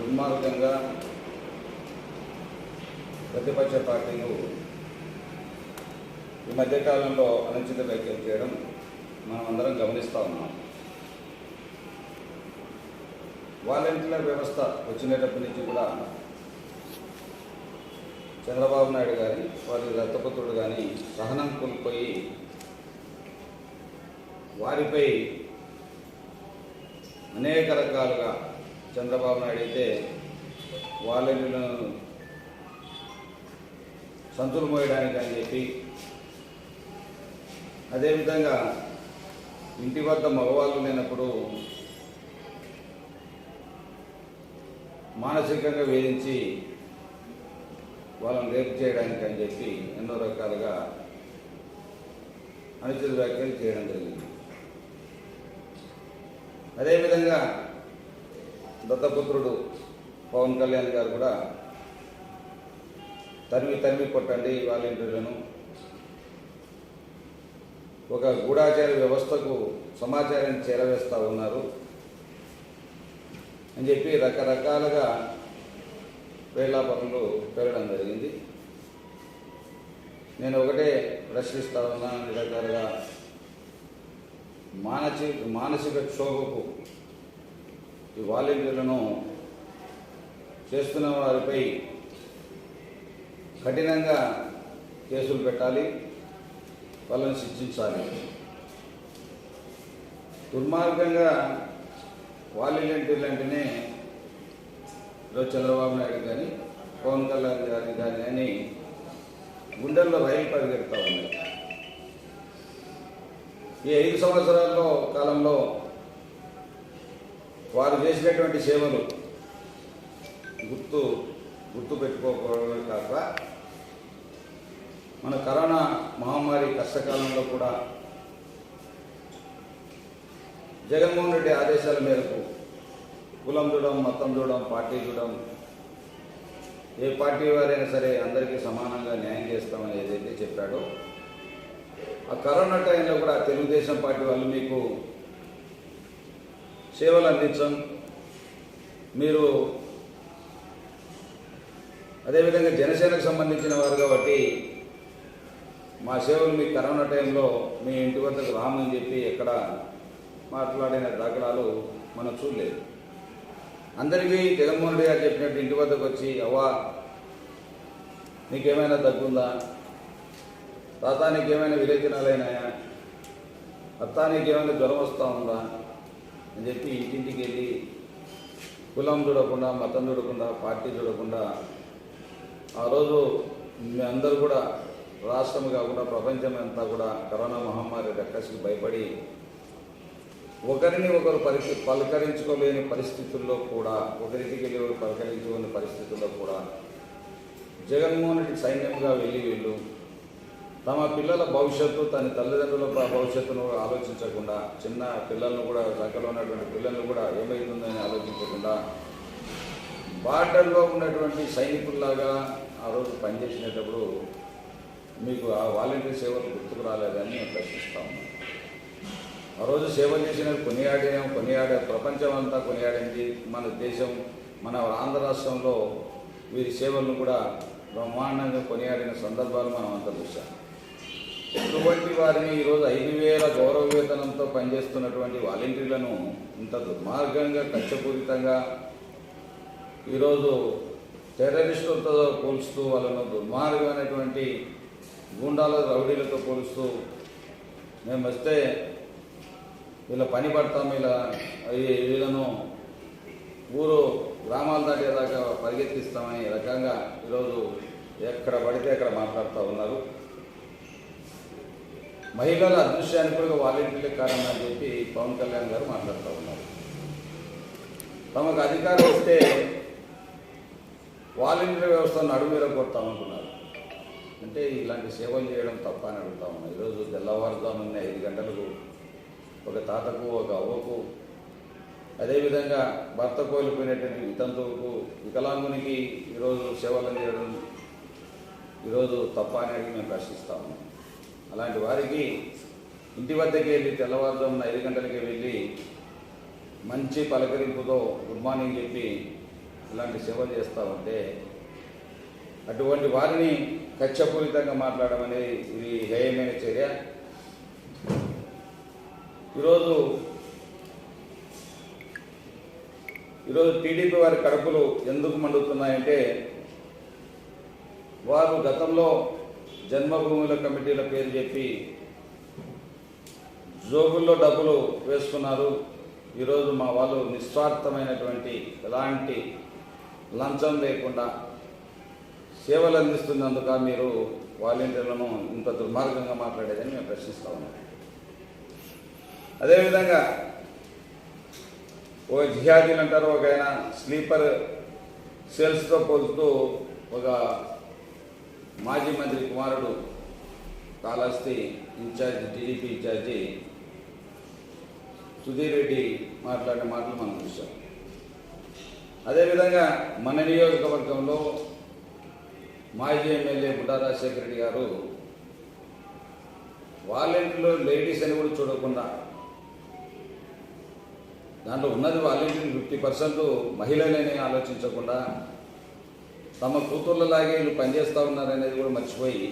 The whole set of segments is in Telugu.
దుర్మార్గంగా ప్రతిపక్ష పార్టీలు ఈ మధ్యకాలంలో అనుచిత వ్యాఖ్యలు చేయడం మనం అందరం గమనిస్తూ ఉన్నాం. వాలంటీర్ వ్యవస్థ వచ్చినప్పటి నుంచి కూడా చంద్రబాబు నాయుడు కానీ వారి దత్తపుత్రుడు కానీ సహనం కోల్పోయి వారిపై అనేక రకాలుగా చంద్రబాబు నాయుడు అయితే వాళ్ళను సంతులు మోయడానికి అని చెప్పి అదేవిధంగా ఇంటి వద్ద మగవాళ్ళు లేనప్పుడు మానసికంగా వేధించి వాళ్ళని రేపు చేయడానికి అని చెప్పి ఎన్నో రకాలుగా అనుచిత వ్యాఖ్యలు చేయడం జరిగింది. అదేవిధంగా దత్తపుత్రుడు పవన్ కళ్యాణ్ గారు కూడా తరిమి తరిమి కొట్టండి వాలంటీర్లను ఒక గూఢాచార వ్యవస్థకు సమాచారాన్ని చేరవేస్తూ ఉన్నారు అని చెప్పి రకరకాలుగా వేళాపరంలో పెరగడం జరిగింది. నేను ఒకటే ప్రశ్నిస్తా ఉన్నా అన్ని రకాలుగా మానసిక మానసిక క్షోభకు ఈ వాలంటీర్లను చేస్తున్న వారిపై కఠినంగా కేసులు పెట్టాలి వాళ్ళని శిక్షించాలి. దుర్మార్గంగా వాలంటీర్లు అంటేనే ఈరోజు చంద్రబాబు నాయుడు కానీ పవన్ కళ్యాణ్ గారి కానీ అని గుండెల్లో రైలు పరిగెడతా ఉన్నాయి ఈ ఐదు సంవత్సరాల్లో కాలంలో వారు చేసినటువంటి సేవలు గుర్తు గుర్తు పెట్టుకోకపోవడమే కాక మన కరోనా మహమ్మారి కష్టకాలంలో కూడా జగన్మోహన్ రెడ్డి ఆదేశాల మేరకు కులం చూడడం మతం చూడడం పార్టీ చూడడం ఏ పార్టీ వారైనా సరే అందరికీ సమానంగా న్యాయం చేస్తామని ఏదైతే చెప్పాడో ఆ కరోనా టైంలో కూడా తెలుగుదేశం పార్టీ వాళ్ళు మీకు సేవలు అందించాం. మీరు అదేవిధంగా జనసేనకు సంబంధించిన వారు కాబట్టి మా సేవలు మీ కరోనా టైంలో మీ ఇంటి వద్దకు రామని చెప్పి ఎక్కడ మాట్లాడిన దాఖలాలు మనం చూడలేదు. అందరికీ జగన్మోహన్ రెడ్డి గారు చెప్పినట్టు ఇంటి వద్దకు వచ్చి అవ్వా నీకేమైనా దగ్గుందా? తాత నీకేమైనా విరేచనాలైనాయా? అత్త నీకేమైనా జ్వరం వస్తూ ఉందా? అని చెప్పి ఇంటింటికి వెళ్ళి కులం చూడకుండా మతం చూడకుండా పార్టీ చూడకుండా ఆ రోజు మీ అందరూ కూడా రాష్ట్రం కాకుండా ప్రపంచం అంతా కూడా కరోనా మహమ్మారి రక్కసికి భయపడి ఒకరిని ఒకరు పరిస్థితి పలకరించుకోలేని పరిస్థితుల్లో కూడా ఒకరికి వెళ్ళి ఒకరు పలకరించుకోని పరిస్థితుల్లో కూడా జగన్మోహన్ రెడ్డి సైన్యంగా వెళ్ళి వీళ్ళు తమ పిల్లల భవిష్యత్తు తన తల్లిదండ్రుల భవిష్యత్తును ఆలోచించకుండా చిన్న పిల్లలను కూడా దగ్గరలో ఉన్నటువంటి పిల్లలను కూడా ఏమైతుందని ఆలోచించకుండా బార్డర్లో ఉన్నటువంటి సైనికుల్లాగా ఆ రోజు పనిచేసినప్పుడు మీకు ఆ వాలంటీర్ సేవలు గుర్తుకు రాలేదని నేను ప్రశ్నిస్తా ఉన్నాను ఆ రోజు సేవ చేసిన కొనియాడాం కొనియాడే ప్రపంచం అంతా కొనియాడింది. మన దేశం మన ఆంధ్ర రాష్ట్రంలో వీరి సేవలను కూడా బ్రహ్మాండంగా కొనియాడిన సందర్భాలు మనం అంతా చూసాం ఇటువంటి వారిని ఈరోజు ఐదు వేల గౌరవ వేతనంతో పనిచేస్తున్నటువంటి వాలంటీర్లను ఇంత దుర్మార్గంగా కక్షపూరితంగా ఈరోజు టెర్రరిస్టులతో పోలుస్తూ వాళ్ళను దుర్మార్గమైనటువంటి గూండాల రౌడీలతో పోలుస్తూ మేము వస్తే ఇలా పని పడతాము ఇలా వీళ్ళను ఊరు గ్రామాల దాటేదాకా పరిగెత్తిస్తామని రకంగా ఈరోజు ఎక్కడ పడితే అక్కడ మాట్లాడుతూ ఉన్నారు. మహిళల అదృశ్యానికి కూడా వాలంటీర్లే కారణం అని చెప్పి పవన్ కళ్యాణ్ గారు మాట్లాడుతూ ఉన్నారు. తమకు అధికారం వస్తే వాలంటీర్ వ్యవస్థను అడుగుమీర కొడతామనుకున్నారు అంటే ఇలాంటి సేవలు చేయడం తప్ప అని అడుగుతా ఉన్నాం. ఈరోజు తెల్లవారుజామున ఐదు గంటలకు ఒక తాతకు ఒక అవ్వకు అదేవిధంగా భర్త కోల్పోయినటువంటి వితంతువుకు వికలాంగునికి ఈరోజు సేవలు చేయడం ఈరోజు తప్ప అనేది మేము ప్రశ్నిస్తా ఉన్నాం. అలాంటి వారికి ఇంటి వద్దకి వెళ్ళి తెల్లవారుజామున ఐదు గంటలకి వెళ్ళి మంచి పలకరింపుతో గుడ్ మార్నింగ్ చెప్పి ఇలాంటి సేవలు చేస్తూ ఉంటే అటువంటి వారిని కక్షపూరితంగా మాట్లాడడం అనేది ఇది హేయమైన చర్య. ఈరోజు ఈరోజు టీడీపీ వారి కడుపులు ఎందుకు మండుతున్నాయంటే వారు గతంలో జన్మభూముల కమిటీల పేరు చెప్పి జోబుల్లో డబ్బులు వేసుకున్నారు. ఈరోజు మా వాళ్ళు నిస్వార్థమైనటువంటి ఎలాంటి లంచం లేకుండా సేవలు అందిస్తున్నందుక మీరు వాలంటీర్లను ఇంత దుర్మార్గంగా మాట్లాడేదని మేము ప్రశ్నిస్తా ఉన్నాం. అదేవిధంగా ఓ జిహాదీలు అంటారు ఒక ఆయన స్లీపర్ సేల్స్తో పోలుస్తూ ఒక మాజీ మంత్రి కుమారుడు Kalahasti in-charge TDP in-charge Sudheer Reddy మాట్లాడిన మాటలు మనం చూసాం అదేవిధంగా మన నియోజకవర్గంలో మాజీ ఎమ్మెల్యే బుడ్డా రాజశేఖర రెడ్డి గారు వాలంటీర్లు లేడీస్ అని కూడా చూడకుండా దాంట్లో ఉన్నది వాలంటీర్ ఫిఫ్టీ పర్సెంట్ మహిళలని ఆలోచించకుండా తమ కూతుర్లలాగే వీళ్ళు పనిచేస్తూ ఉన్నారనేది కూడా మర్చిపోయి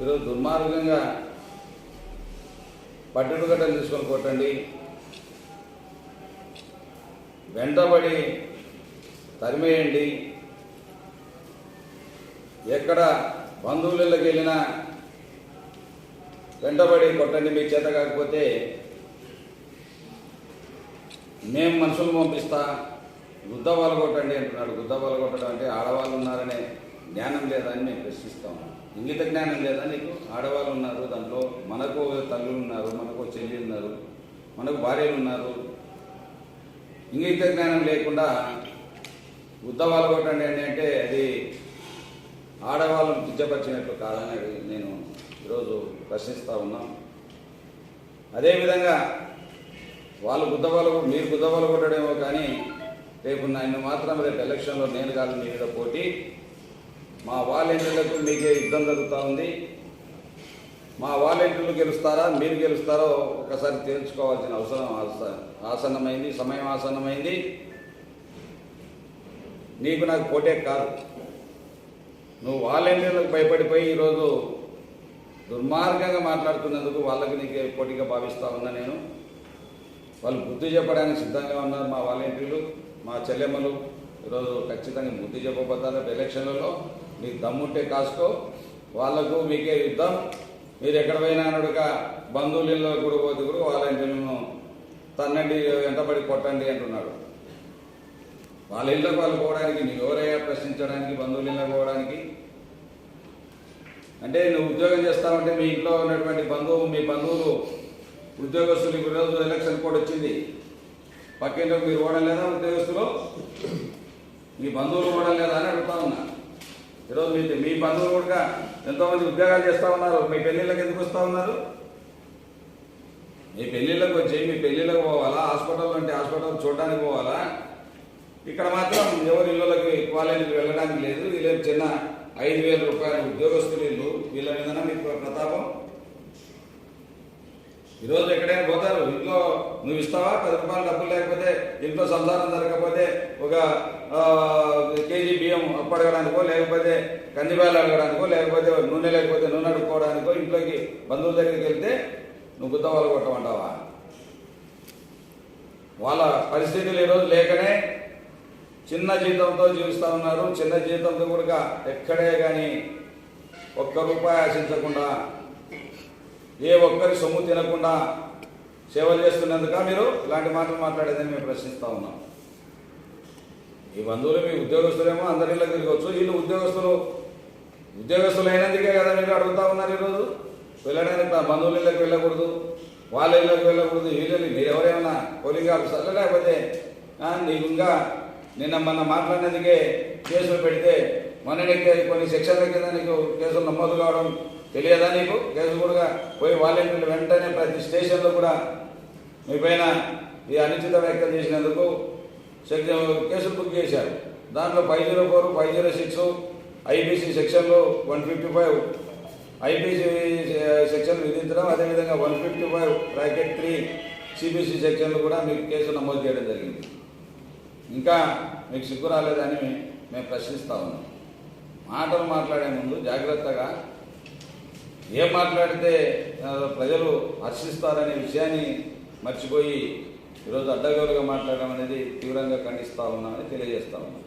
ఈరోజు దుర్మార్గంగా పట్టుడు గడ్డలు తీసుకొని కొట్టండి. వెంటబడి తరిమేయండి. ఎక్కడ బంధువులకి వెళ్ళినా వెంటబడి కొట్టండి. మీ చేత కాకపోతే మేము మనుషులు పంపిస్తా. గుద్ద వాళ్ళు కొట్టండి అంటున్నాడు. గుద్ద వాళ్ళు కొట్టడం అంటే ఆడవాళ్ళు ఉన్నారనే జ్ఞానం లేదని మేము ప్రశ్నిస్తాం ఇంగిత జ్ఞానం లేదా నీకు? ఆడవాళ్ళు ఉన్నారు దాంట్లో మనకు తల్లులు ఉన్నారు మనకు చెల్లి ఉన్నారు మనకు భార్యలు ఉన్నారు. ఇంగిత జ్ఞానం లేకుండా గుద్ద వాళ్ళు కొట్టండి అని అంటే అది ఆడవాళ్ళను కించపరిచినట్లు కాదని నేను ఈరోజు ప్రశ్నిస్తూ ఉన్నాం. అదేవిధంగా వాళ్ళు గుద్దవాళ్ళు మీరు గుద్దవాళ్ళు కొట్టడేమో కానీ రేపు నన్ను మాత్రం రేపు ఎలక్షన్లో నేను కాదు మీ మీద పోటీ. మా వాలంటీర్లకు మీకే యుద్ధం జరుగుతూ ఉంది. మా వాలంటీర్లు గెలుస్తారా మీరు గెలుస్తారో ఒకసారి తేల్చుకోవాల్సిన అవసరం ఆస- ఆసన్నమైంది సమయం ఆసన్నమైంది. నీకు నాకు పోటే కాదు. నువ్వు వాలంటీర్లకు భయపడిపోయి ఈరోజు దుర్మార్గంగా మాట్లాడుతున్నందుకు వాళ్ళకి నీకు పోటీగా భావిస్తా ఉన్నా నేను. వాళ్ళు గుర్తు చెప్పడానికి సిద్ధంగా ఉన్నారు మా వాలంటీర్లు. మా చెల్లెమ్మలు ఈరోజు ఖచ్చితంగా బుద్ధి చెప్పబోతారు. ఎలక్షన్లలో మీకు దమ్ముంటే కాసుకో. వాళ్ళకు మీకే యుద్ధం. మీరు ఎక్కడ పోయినా అన్నడుక బంధువుల ఇళ్ళలో కూడా పోతే కూడా వాళ్ళని తన్నండి వెంటబడి కొట్టండి అంటున్నాడు వాళ్ళ ఇళ్ళకు వాళ్ళు పోవడానికి నువ్వు ఎవరయ్యా ప్రశ్నించడానికి బంధువులు ఇళ్ళకు పోవడానికి. అంటే నువ్వు ఉద్యోగం చేస్తావంటే మీ ఇంట్లో ఉన్నటువంటి బంధువు మీ బంధువులు ఉద్యోగస్తులు ఈరోజు రోజు ఎలక్షన్ కోడ్ వచ్చింది. పక్కింట్లో మీరు ఓడలేదా ఉద్యోగస్తులు? మీ బంధువులు ఓడలేదా అని అడుగుతా ఉన్నా. ఈరోజు మీ మీ బంధువులు కూడా ఎంతోమంది ఉద్యోగాలు చేస్తూ ఉన్నారు. మీ పెళ్ళిళ్ళకి ఎందుకు వస్తూ ఉన్నారు? మీ పెళ్ళిళ్ళకి వచ్చి మీ పెళ్ళిళ్ళకి పోవాలా? హాస్పిటల్ అంటే హాస్పిటల్ చూడడానికి పోవాలా? ఇక్కడ మాత్రం ఎవరి ఇళ్ళకి క్వాలిటీకి వెళ్ళడానికి లేదు. వీళ్ళేం చిన్న ఐదు వేల రూపాయల ఉద్యోగస్తులు వీళ్ళ మీద మీకు ప్రతాపం. ఈరోజు ఎక్కడైనా పోతారు? ఇంట్లో నువ్వు ఇస్తావా? పది రూపాయలు డబ్బులు లేకపోతే ఇంట్లో సంసారం జరగకపోతే ఒక కేజీ బియ్యం అప్పడగడానికో లేకపోతే కందిపాయలు అడగడానికో లేకపోతే నూనె లేకపోతే నూనె అడుక్కోవడానికో ఇంట్లోకి బంధువుల దగ్గరికి వెళ్తే నువ్వు గుత్త వాళ్ళు కొట్టమంటావా? వాళ్ళ పరిస్థితులు ఈరోజు లేకనే చిన్న జీతంతో జీవిస్తూ ఉన్నారు. చిన్న జీతంతో కూడా ఎక్కడే కానీ ఒక్క రూపాయి ఆశించకుండా ఏ ఒక్కరి సొమ్ము తినకుండా సేవలు చేస్తున్నందుక మీరు? ఇలాంటి మాటలు మాట్లాడేదని మేము ప్రశ్నిస్తూ ఉన్నాం. ఈ బంధువులు మీ ఉద్యోగస్తులేమో అందరిలో తిరగవచ్చు వీళ్ళు ఉద్యోగస్తులు ఉద్యోగస్తులు అయినందుకే కదా మీరు అడుగుతా ఉన్నారు ఈరోజు? వెళ్ళడానికి బంధువుల ఇళ్ళకి వెళ్ళకూడదు వాళ్ళ ఇళ్ళకి వెళ్ళకూడదు వీళ్ళు మీరు ఎవరేమన్నా పోలింగ్ ఆఫీసర్లు లేకపోతే నీకు ఇంకా నిన్న మొన్న మాట్లాడినందుకే కేసులు పెడితే మొన్ననే కొన్ని శిక్షల కింద నీకు కేసులు నమోదు కావడం తెలియదా నీకు? కేసు కూడా పోయి వాలంటీర్లు వెంటనే ప్రతి స్టేషన్లో కూడా మీ పైన ఈ అనుచిత వ్యాఖ్యలు చేసినందుకు సెక్షన్ కేసులు బుక్ చేశారు. దాంట్లో five zero four five zero six IPC సెక్షన్లో one fifty five IPC section విధించడం అదేవిధంగా one fifty five bracket three CBC సెక్షన్లు కూడా మీకు కేసు నమోదు చేయడం జరిగింది. ఇంకా మీకు సిగ్గు రాలేదని మేము ప్రశ్నిస్తా ఉన్నాం. మాటలు మాట్లాడే ముందు జాగ్రత్తగా ఏం మాట్లాడితే ప్రజలు హర్షిస్తారనే విషయాన్ని మర్చిపోయి ఈరోజు అడ్డగోలుగా మాట్లాడడం అనేది తీవ్రంగా ఖండిస్తా ఉన్నామని తెలియజేస్తా ఉన్నాం.